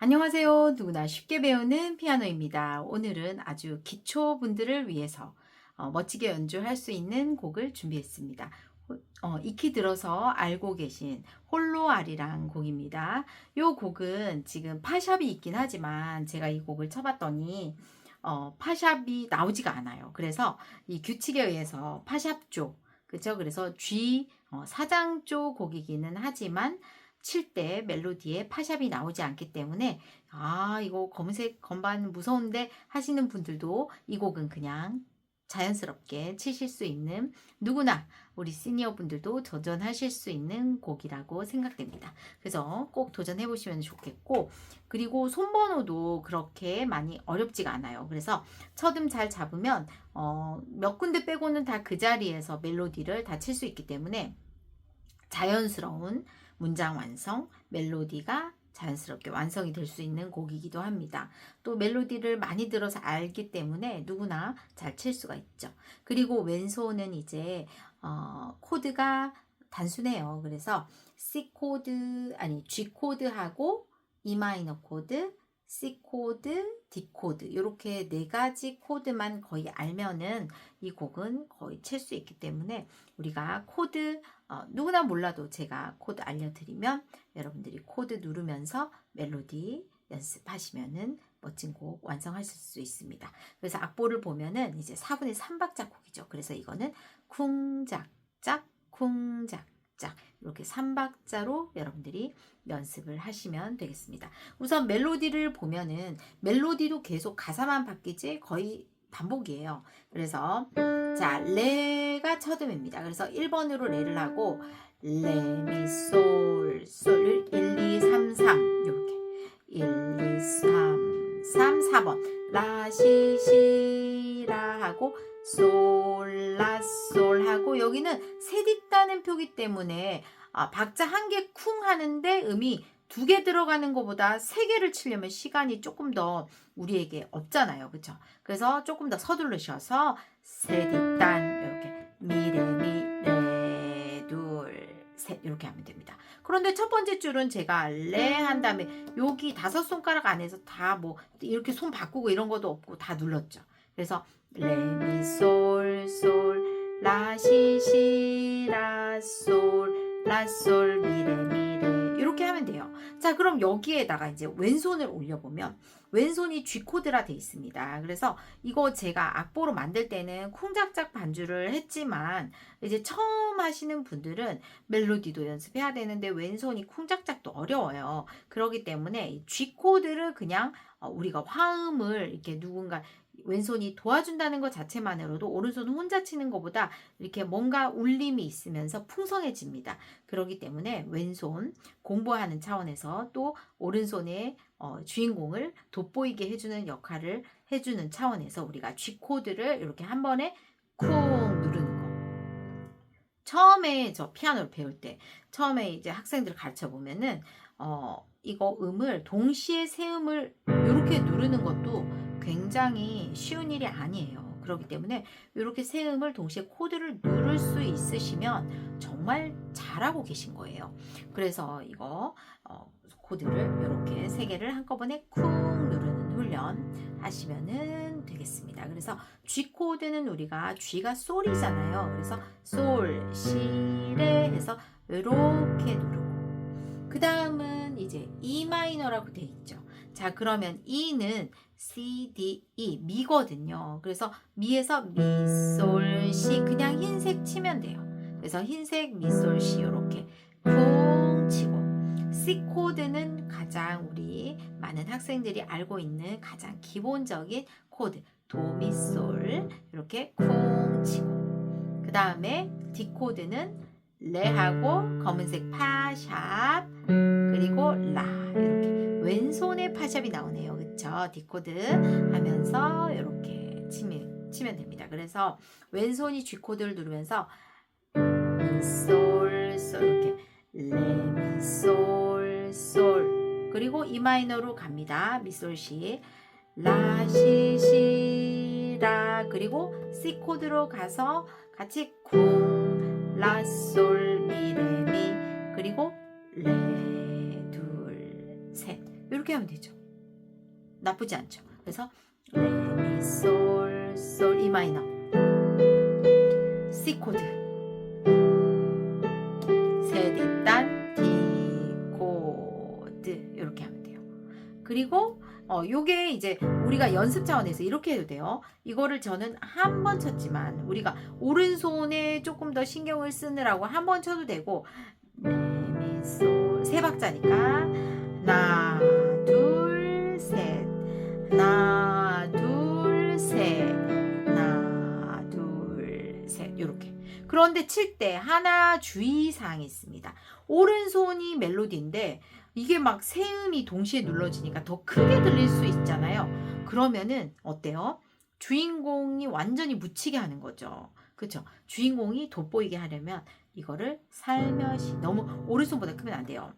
안녕하세요. 누구나 쉽게 배우는 피아노입니다. 오늘은 아주 기초 분들을 위해서 어, 멋지게 연주할 수 있는 곡을 준비했습니다. 호- 어, 익히 들어서 알고 계신 홀로 아리랑 곡입니다. 이 곡은 지금 파샵이 있긴 하지만 제가 이 곡을 쳐봤더니 어, 파샵이 나오지가 않아요. 그래서 이 규칙에 의해서 파샵조 그죠? 그래서 G 어, 사장조 곡이기는 하지만 칠 때 멜로디에 파샵이 나오지 않기 때문에 아 이거 검은색 건반 무서운데 하시는 분들도 이 곡은 그냥 자연스럽게 치실 수 있는 누구나 우리 시니어 분들도 도전하실 수 있는 곡이라고 생각됩니다. 그래서 꼭 도전해 보시면 좋겠고 그리고 손번호도 그렇게 많이 어렵지가 않아요. 그래서 첫음 잘 잡으면 어, 몇 군데 빼고는 다 그 자리에서 멜로디를 다 칠 수 있기 때문에 자연스러운 문장 완성, 멜로디가 자연스럽게 완성이 될 수 있는 곡이기도 합니다. 또 멜로디를 많이 들어서 알기 때문에 누구나 잘 칠 수가 있죠. 그리고 왼손은 이제 어, 코드가 단순해요. 그래서 C 코드 아니 G 코드하고 E 마이너 코드, C 코드, D 코드 이렇게 네 가지 코드만 거의 알면은 이 곡은 거의 칠 수 있기 때문에 우리가 코드 어, 누구나 몰라도 제가 코드 알려드리면 여러분들이 코드 누르면서 멜로디 연습하시면은 멋진 곡 완성하실 수 있습니다. 그래서 악보를 보면은 이제 4분의 3박자 곡이죠. 그래서 이거는 쿵짝짝 쿵짝짝 이렇게 3박자로 여러분들이 연습을 하시면 되겠습니다. 우선 멜로디를 보면은 멜로디도 계속 가사만 바뀌지 거의 반복이에요. 그래서 자, 레가 첫음입니다. 그래서 1번으로 레를 하고 레, 미, 솔, 솔 1, 2, 3, 3 이렇게 1, 2, 3, 3, 4번 라, 시, 시, 라 하고 솔, 라, 솔 하고 여기는 세딕다는 표기 때문에 아, 박자 한 개 쿵 하는데 음이 두 개 들어가는 것보다 세 개를 치려면 시간이 조금 더 우리에게 없잖아요. 그쵸? 그래서 조금 더 서두르셔서 세디단 이렇게 미레미레 둘셋 이렇게 하면 됩니다. 그런데 첫 번째 줄은 제가 레 한 다음에 여기 다섯 손가락 안에서 다 뭐 이렇게 손 바꾸고 이런 것도 없고 다 눌렀죠. 그래서 레미솔솔 라시시라솔 라솔 돼요. 자 그럼 여기에다가 이제 왼손을 올려보면 왼손이 G 코드라 돼 있습니다. 그래서 이거 제가 악보로 만들 때는 쿵짝짝 반주를 했지만 이제 처음 하시는 분들은 멜로디도 연습해야 되는데 왼손이 쿵짝짝도 어려워요. 그렇기 때문에 이 G 코드를 그냥 어, 우리가 화음을 이렇게 누군가 왼손이 도와준다는 것 자체만으로도 오른손 혼자 치는 것보다 이렇게 뭔가 울림이 있으면서 풍성해집니다. 그렇기 때문에 왼손 공부하는 차원에서 또 오른손의 어, 주인공을 돋보이게 해주는 역할을 해주는 차원에서 우리가 G 코드를 이렇게 한 번에 쿵 누르는 거. 처음에 저 피아노를 배울 때 처음에 이제 학생들 가르쳐 보면은 어 이거 음을 동시에 세 음을 이렇게 누르는 것도 굉장히 쉬운 일이 아니에요. 그렇기 때문에 이렇게 세 음을 동시에 코드를 누를 수 있으시면 정말 잘하고 계신 거예요. 그래서 이거 어, 코드를 이렇게 세 개를 한꺼번에 쿵 누르는 훈련 하시면은 되겠습니다. 그래서 G 코드는 우리가 G가 솔이잖아요. 그래서 솔, 시, 레 해서 이렇게 누르고 그 다음은 이제 E 마이너라고 돼 있죠. 자 그러면 E는 C, D, E 미거든요. 그래서 미에서 미, 솔, 시 그냥 흰색 치면 돼요. 그래서 흰색 미, 솔, 시 이렇게 쿵 치고 C 코드는 가장 우리 많은 학생들이 알고 있는 가장 기본적인 코드 도, 미, 솔 이렇게 쿵 치고 그 다음에 D 코드는 레하고 검은색 파샵 그리고 라 이렇게 왼손에 파샵이 나오네요. 그쵸? D 코드 하면서 이렇게 치면, 치면 됩니다. 그래서 왼손이 G 코드를 누르면서 미솔 솔 이렇게 레미 솔 솔. 그리고 E 마이너로 갑니다. 미솔시 라시 시 라. 그리고 C 코드로 가서 같이 쿵 라 솔 미 레 미. 그리고 레둘셋 이렇게 하면 되죠. 나쁘지 않죠. 그래서 레미 솔 솔 이 마이너 C 코드 세 뒷단 D 코드 이렇게 하면 돼요. 그리고 어 요게 이제 우리가 연습 차원에서 이렇게 해도 돼요. 이거를 저는 한 번 쳤지만 우리가 오른손에 조금 더 신경을 쓰느라고 한 번 쳐도 되고 레미솔 세 박자니까 둘셋 하나 둘셋 하나 둘셋 이렇게 그런데 칠 때 하나 주의사항이 있습니다. 오른손이 멜로디인데 이게 막 세음이 동시에 눌러지니까 더 크게 들릴 수 있잖아요. 그러면은 어때요? 주인공이 완전히 묻히게 하는 거죠. 그렇죠? 주인공이 돋보이게 하려면 이거를 살며시 너무 오른손보다 크면 안 돼요.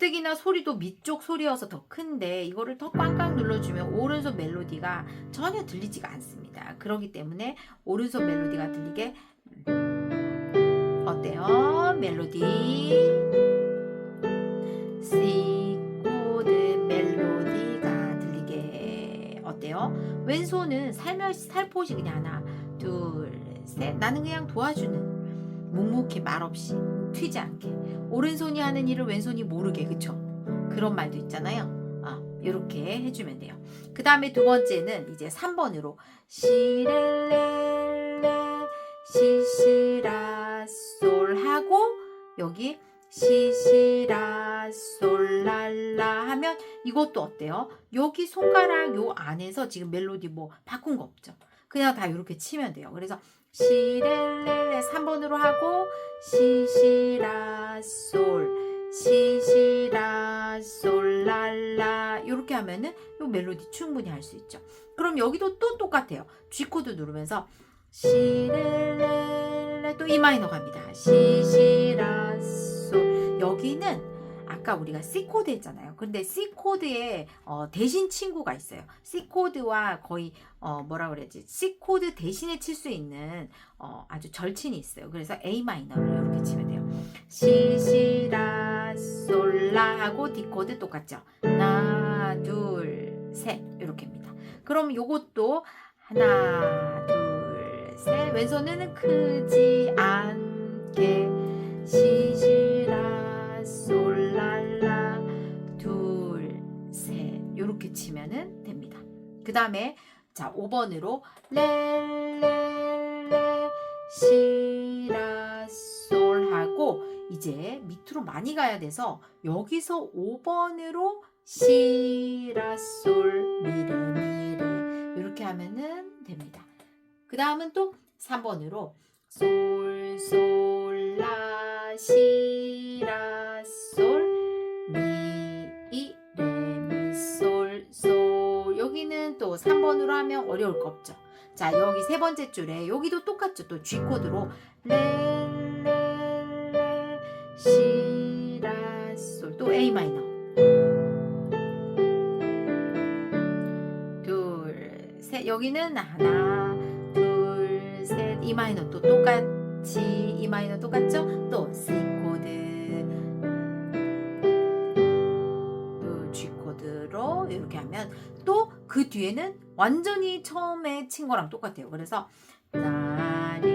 가뜩이나 소리도 밑쪽 소리여서 더 큰데 이거를 더 꽝꽝 눌러주면 오른손 멜로디가 전혀 들리지가 않습니다. 그렇기 때문에 오른손 멜로디가 들리게 어때요? 멜로디 C 코드 멜로디가 들리게 어때요? 왼손은 살며시 살포시 그냥 하나 둘 셋 나는 그냥 도와주는 묵묵히 말없이 튀지 않게 오른손이 하는 일을 왼손이 모르게 그쵸? 그런 말도 있잖아요. 아, 이렇게 해주면 돼요. 그 다음에 두 번째는 이제 3번으로 시렐레레 시시라 솔 하고 여기 시시라 솔랄라 하면 이것도 어때요? 여기 손가락 요 안에서 지금 멜로디 뭐 바꾼 거 없죠? 그냥 다 이렇게 치면 돼요. 그래서 시렐레레 3번으로 하고 시시라 솔 시시라 솔랄라 이렇게 하면은 요 멜로디 충분히 할 수 있죠. 그럼 여기도 또 똑같아요. G 코드 누르면서 시렐레레 또 E 마이너 갑니다. 시시라 솔 여기는 아까 우리가 C 코드 했잖아요. 근데 C 코드에 어, 대신 친구가 있어요. C 코드와 거의 어, 뭐라 그래야지 C 코드 대신에 칠 수 있는 어, 아주 절친이 있어요. 그래서 A 마이너를 이렇게 치면 돼요. 시시라 솔라 하고 D 코드 똑같죠. 하나 둘 셋 이렇게입니다. 그럼 요것도 하나 둘 셋 왼손은 크지 않게 시시라 솔 이렇게 치면은 됩니다. 그 다음에 자 5번으로 레레레 시라 솔 하고 이제 밑으로 많이 가야 돼서 여기서 5번으로 시라 솔 미레 미레 이렇게 하면은 됩니다. 그 다음은 또 3번으로 솔, 솔, 라, 시, 3번으로 하면 어려울 거 없죠. 자, 여기 세 번째 줄에 여기도 똑같죠. 또 G 코드로 레, 레, 레, 시, 라, 솔. 또 A 마이너. 둘, 셋. 여기는 하나, 둘, 셋. E 마이너 또 똑같이 E 마이너 똑같죠? 또 C 코드 뒤에는 완전히 처음에 친 거랑 똑같아요. 그래서 나리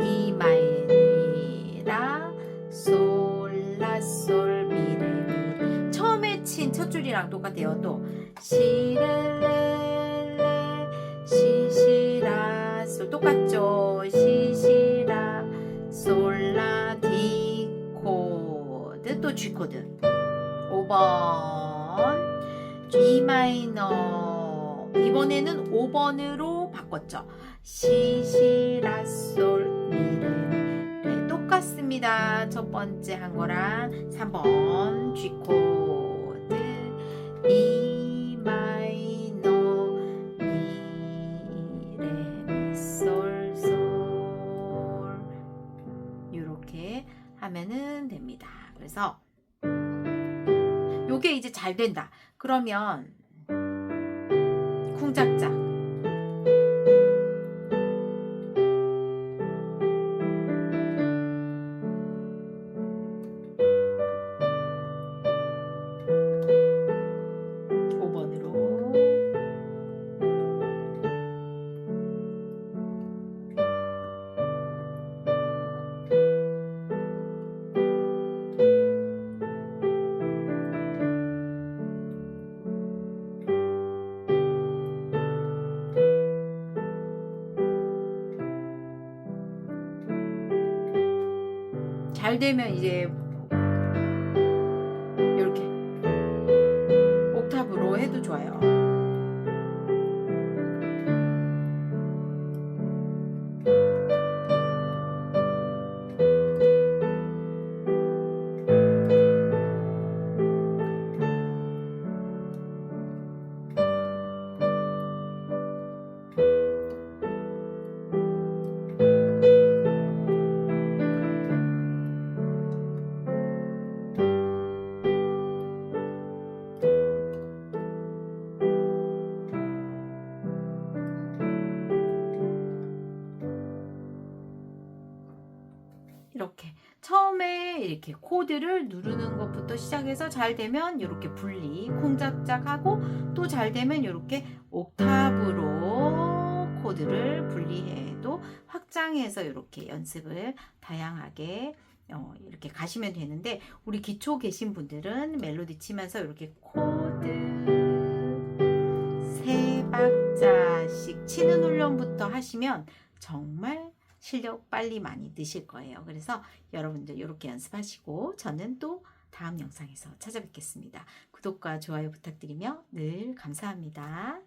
E 마이니라 솔라 솔 미레 미 처음에 친 첫 줄이랑 똑같아요. 또 시레레레 시시라 솔 똑같죠? 시시라 솔라 디 코드 또 G 코드 5번 G 마이너 이번에는 5번으로 바꿨죠. 시 시 라 솔 미레 네, 똑같습니다. 첫 번째 한 거랑 3번 G 코드 E 마이너 미 레 미 솔 솔 이렇게 하면은 됩니다. 그래서 요게 이제 잘 된다. 그러면 쿵짝짝 잘 되면 이제 이렇게 옥탑으로 해도 좋아요. 이렇게 코드를 누르는 것부터 시작해서 잘 되면 이렇게 분리 콩짝짝하고 또 잘 되면 이렇게 옥탑으로 코드를 분리해도 확장해서 이렇게 연습을 다양하게 어, 이렇게 가시면 되는데 우리 기초 계신 분들은 멜로디 치면서 이렇게 코드 세 박자씩 치는 훈련부터 하시면 정말 실력 빨리 많이 느실 거예요. 그래서 여러분들 이렇게 연습하시고 저는 또 다음 영상에서 찾아뵙겠습니다. 구독과 좋아요 부탁드리며 늘 감사합니다.